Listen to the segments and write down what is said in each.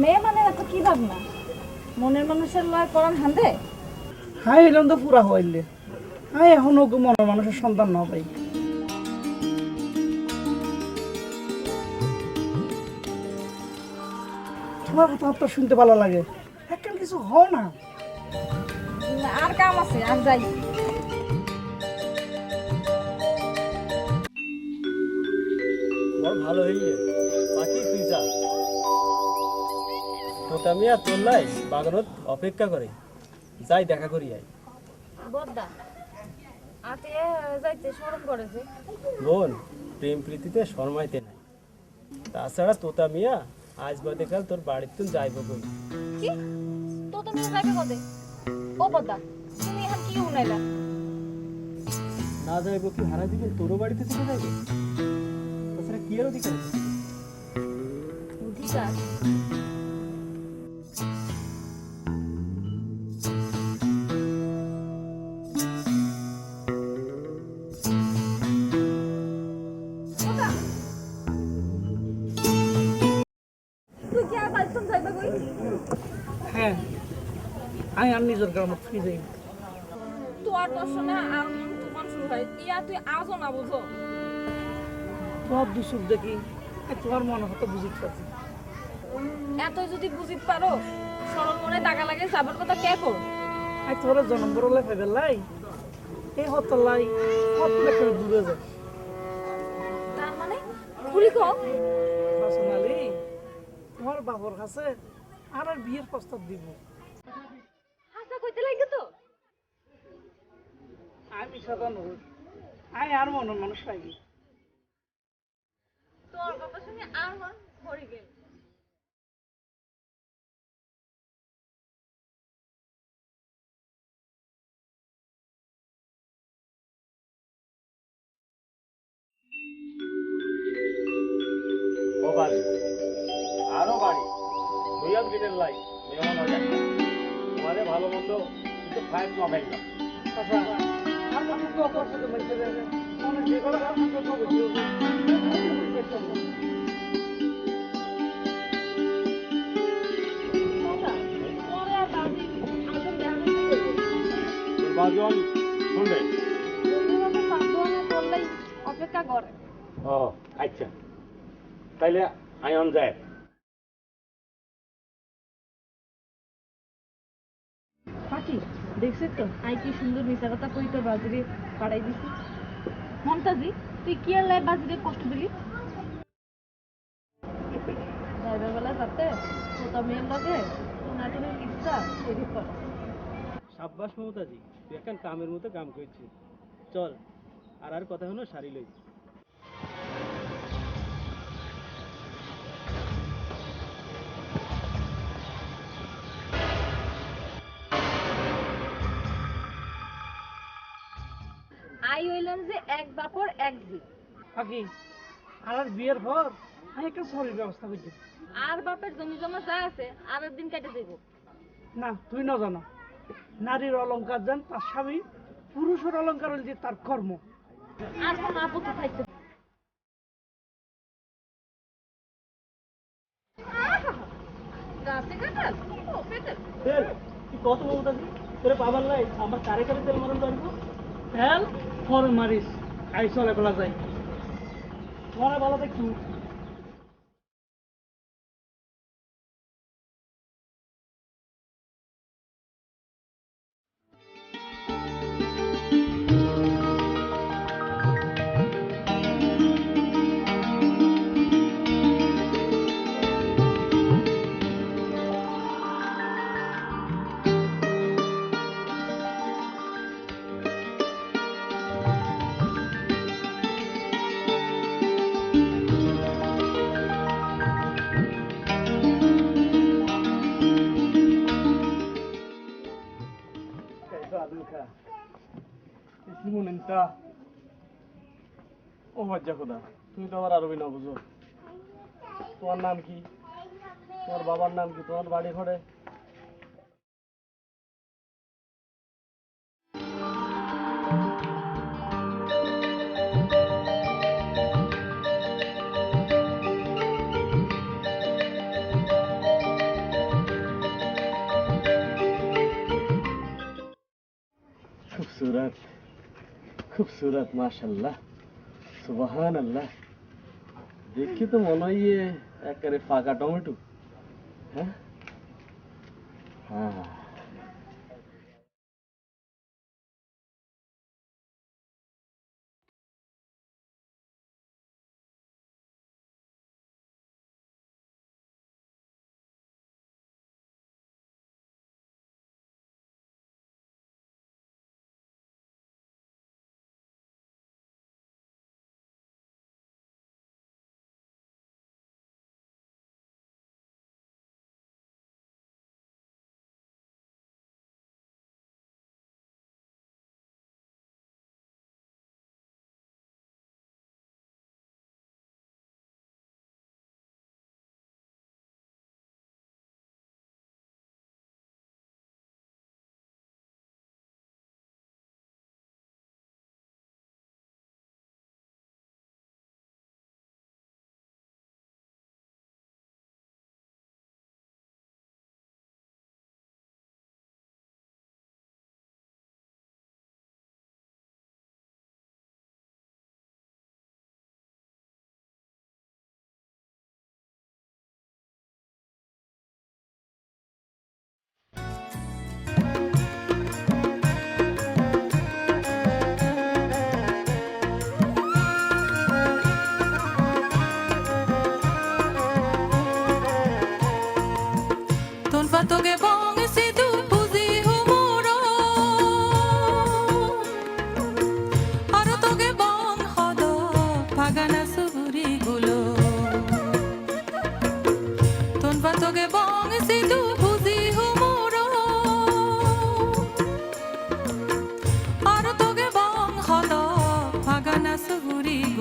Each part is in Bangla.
মেয়ে মানে এত কি ভাবনা? মনের মানুষের লয় পরান হান্দে হ্যাঁ এলাম তো পুরা হইলে। হ্যাঁ এখন ওকে মনের মানুষের সন্তান না পাই। তোমার কথা তো শুনতে ভালো লাগে। একখান কিছু হও না। আর কাম আছে আর যাই। ভালো হইলে? তোতা মিয়া তোল্লাই বাগানত অপেক্ষা করে। যাই দেখা করি আই বদ্দা আতে যাইতে শরম করেছে বোন প্রেম প্রীতিতে শর্মাইতে নাই। তাছাড়া তোতা মিয়া আজ বাদে কাল তোর বাড়িতে যাইব কই? কি? তো তুমি যাবে কদে ও বদ্দা তুমি এখন কি উনাইলা? না যাইব কি হারা দিবেন তোরও বাড়িতে থেকে যাইবে? তাছাড়া কি আর অধিকার অধিকার? আমি আর নিজের গ্রামে ফিরে যাই তোর তোর শুনে আর তোমার শুরু হয়। ইয়া তুই আজও না বুঝো? তোমার দুসুখ দেখি। তোমার মনে হতো বুঝিতে পারছি। এত যদি বুঝিত পারো সরল মনে টাকা লাগে সাবার কথা কে কর আই তোমার জন্ম লাই। এই হতলাই কত লেখা দূরে যায়। তার মানে? খুলি কো পার্সোনালি তোমার বাবর কাছে আর আর বিয়ের প্রস্তাব দিব হাসা কইতে লাগে তো আমি সাধারণ আমি আর মনের মানুষ পাইবি তোর কথা শুনে আর মন ভরে গেল। বাড়ি। আরও বাড়ি। দুইয়াম গেটের লাই মেহমান হয়ে যাচ্ছে তোমাদের ভালো মন্দ কিন্তু ফাইভ ন বাজন শুনবে অপেক্ষা করে ও আচ্ছা। তাইলে আয়ন যায়। দেখছিস তো? আই কি সুন্দর মিশা কথা কই তোর বাজারে পাড়াই দিছি। মমতাজি তুই কি আর লাই বাজারে কষ্ট দিলি? যাইবার বেলা যাতে তোতা মেয়ের লগে নাটনের ইচ্ছা তৈরি কর। সাব্বাস মমতাজি তুই এখন কামের মতো কাম করছিস। চল আর আর কথা হলো সারি লই এক বাপর এক জি আর বিয়ের পর আমি একটা শরীর ব্যবস্থা করছি আর বাপের জমি জমা যা আছে আর দিন কেটে দেব। না তুই না জানো নারীর অলংকার জান তার স্বামী পুরুষের অলংকার হল যে তার কর্ম। আর কোনো আপত্তি থাকতে গাছে কাটাল ও পেটেল তেল তুই কত মমতাজি তোরে পাবার লাই আমার কারে কারে তেল মরণ পারব তেল পরে মারিস। আই চলে বেলা যাই তোমার ভালো দেখছু। মজ্জা খোদা, তুমি তো আরবি না বুঝো। তোমার নাম কি? তোমার বাবার নাম কি? তোমার বাড়ি ঘরে? খুবসুরত খুবসুরত, মাশাল্লাহ। সুবাহান আল্লাহ দেখি তো মনে হয় ইয়ে একেবারে ফাঁকা টমেটো হ্যাঁ হ্যাঁ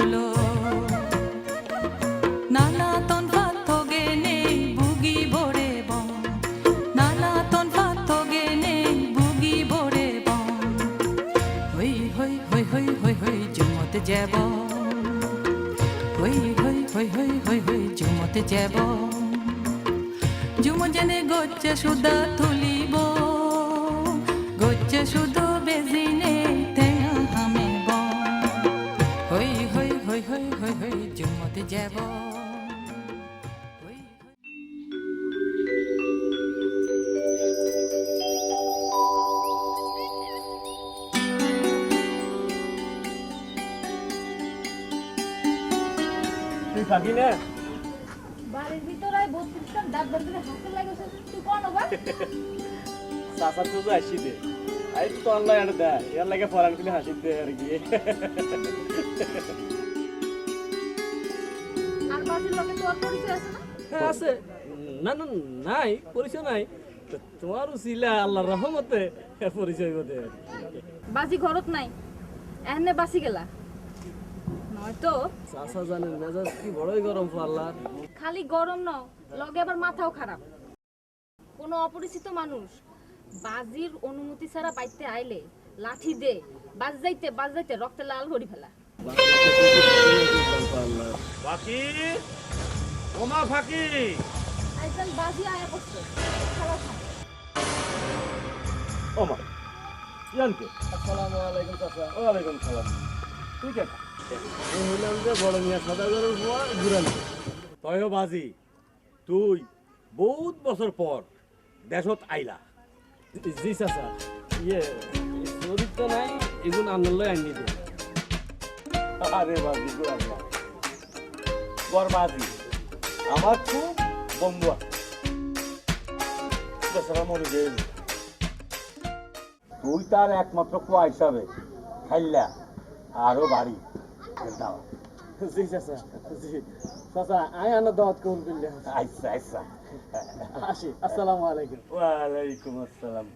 gulo নানা তন ভাতগে নেই বুগি ভরে বন নানা তন ভাতগে নেই বুগি ভরে বন হই হই হই হই হই হই জুমতে যাব হই হই হই হই হই হই জুমতে যাব জুম জেনে গচ্ছে সুদা যাব হই তুই থাকি না। বাড়ির ভিতরে বত্রিশটা দাঁত বার করে হাসতে লাগেছে তুই কোন বা চাচার তো তো আসি দে। আই তো অনলাইন আনে এর লাগে ফরান কিনে হাসি দে আর কি। বাড়ির পরিচয় আছে না হ্যাঁ আছে। না না নাই পরিচয় নাই। তো তোমার উচিলা আল্লাহর রহমতে পরিচয় বোধে বাজি ঘরত নাই এনে বাসি গেলা। নয়তো চাচা জানেন মেজাজ কি বড়ই গরম পাল্লার খালি গরম ন লগে আবার মাথাও খারাপ। কোনো অপরিচিত মানুষ বাজির অনুমতি ছাড়া বাইতে আইলে লাঠি দে বাজ যাইতে বাজ যাইতে রক্তে লাল করি ফেলা। বাকি? ওমা ফাঁকি। আইজাল বাজি আয়া করছে। ওমা জানকে আসসালামু আলাইকুম চাচা। ওয়ালাইকুম সালাম। তুই কেন হইলাম যে বড় মিয়া তয়ও বাজি। তুই বহুত বছর পর দেশত আইলা। জি চাচা। ইয়ে চরিত্র নাই এগুন আনলে আনি দে আরে বাজি বর বাজি। আমার খুব বন্ধু আছে। বেচারা মরে গেল তুই তার একমাত্র কুয়া হিসাবে খাইলা আরও বাড়ি দাও। জি চাচা জি। চাচা আয় আনা দাওয়াত কবুল করলে আচ্ছা আচ্ছা। আসি আসসালামু আলাইকুম। ওয়ালাইকুম আসসালাম।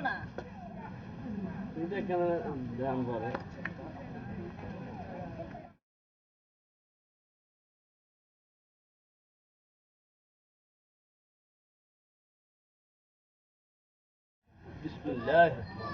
না তুই তো এখানে ব্যায়াম করে বিসমিল্লাহ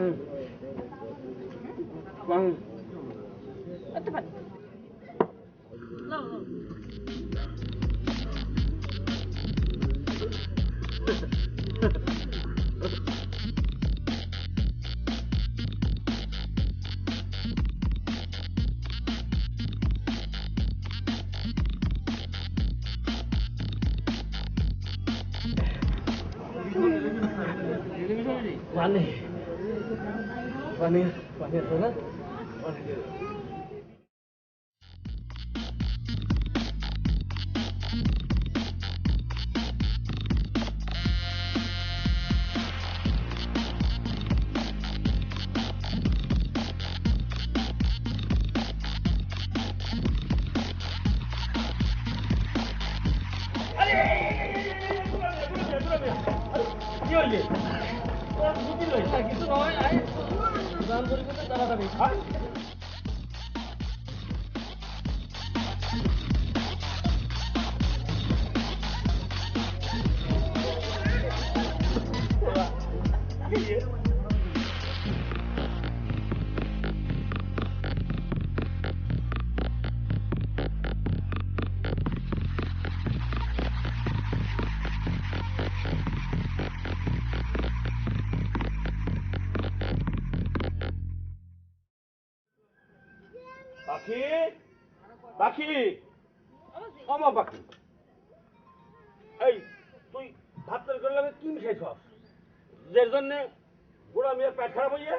পানি পানি করতে পারি Wanir, wanir banget. Wanir. です。か、はい এই তুই ভাত তরকারি করে লাগে কি মিশাইছ যে জন্যে বুড়া মেয়ের পেট খারাপ হইয়া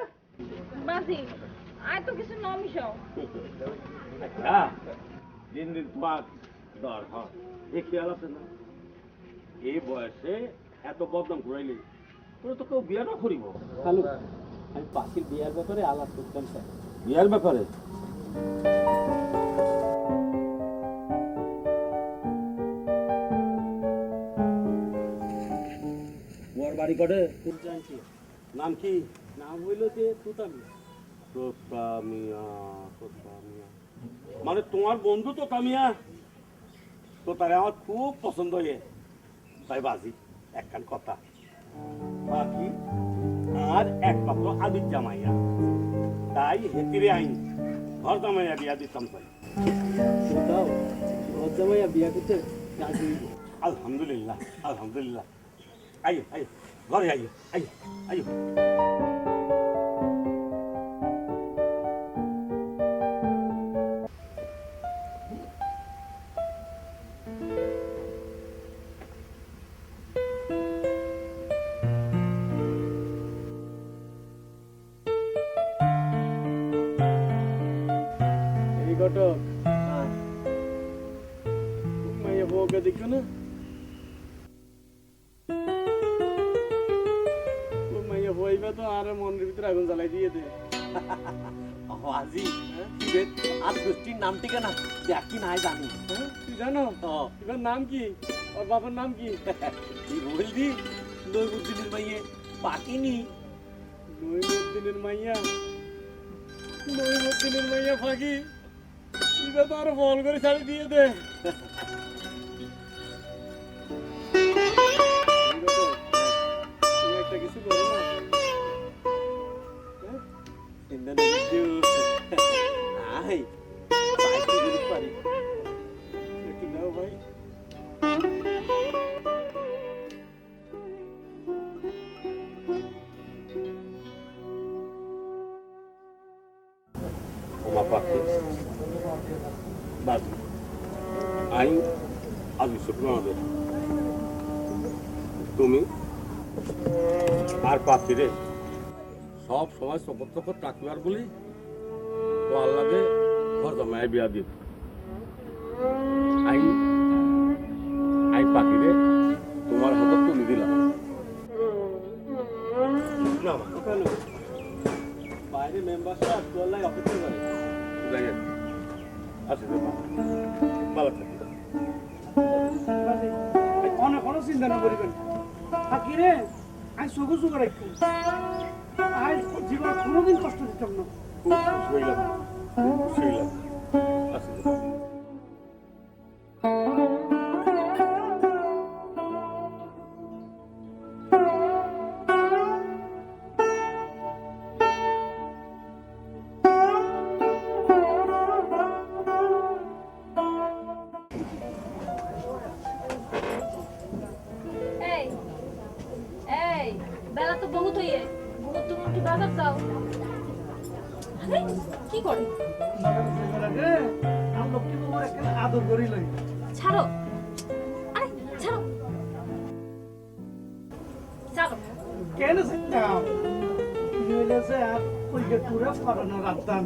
বাজি আয় তো কিছু ন মিশাও। আচ্ছা দিন দিন তোমার দর হয়। এ খেয়াল আছে না? এই বয়সে এত বদনাম ঘুরাইলে তোরা তো কেউ বিয়ে না করিব। হ্যালো আমি পাখির বিয়ার ব্যাপারে আলাপ করতাম স্যার। বিয়ার ব্যাপারে? বাড়ি করে জানছি নাম কি? নাম হইল যে মানে তোমার বন্ধু তোতামিয়া তো তারে আমার খুব পছন্দ হয়ে তাই বাজি একখান কথা। বাকি আর একমাত্র আদিত জামাইয়া। তাই হেতিরে আইন ঘর জামাইয়া বিয়া দিতাম তাই। তুতাও লজ্জামাইয়া বিয়া করতে হইব। আলহামদুলিল্লাহ 老哋阿姨，哎呦。哎呦 আজি আর গোষ্ঠীর নাম ঠিকানা দেখ কি নাই জানি? হ্যাঁ? তুই জানো? এবার নাম কি? ওর বাবার নাম কি? বলবি নৈবুদ্দিনের মাইয়ে পাকিনি। নইমুদ্দিনের মাইয়া নইমুদ্দিনের মাইয়া ফাঁকি। এবার তো আর বল করে ছাড়ি দিয়ে দে। পাখি বাস আই আজ শুক্র আমাদের তুমি আর পাখিরে সব সময় চকর চকর টাকবার বলি, ও আল্লাহকে ঘর জমায় বিয়া দিব। চিন্তা না করিবেন। থাকি রে আই সবু সুখ রাখব আই জীবন কোনোদিন কষ্ট দিতাম না। খুব খুশি হইলাম আরে, কি করে? আদর করি লই ছাড়ো। কেন সেটা? হইলেছে আর ওই যে টুরে ফরানো রাখতাম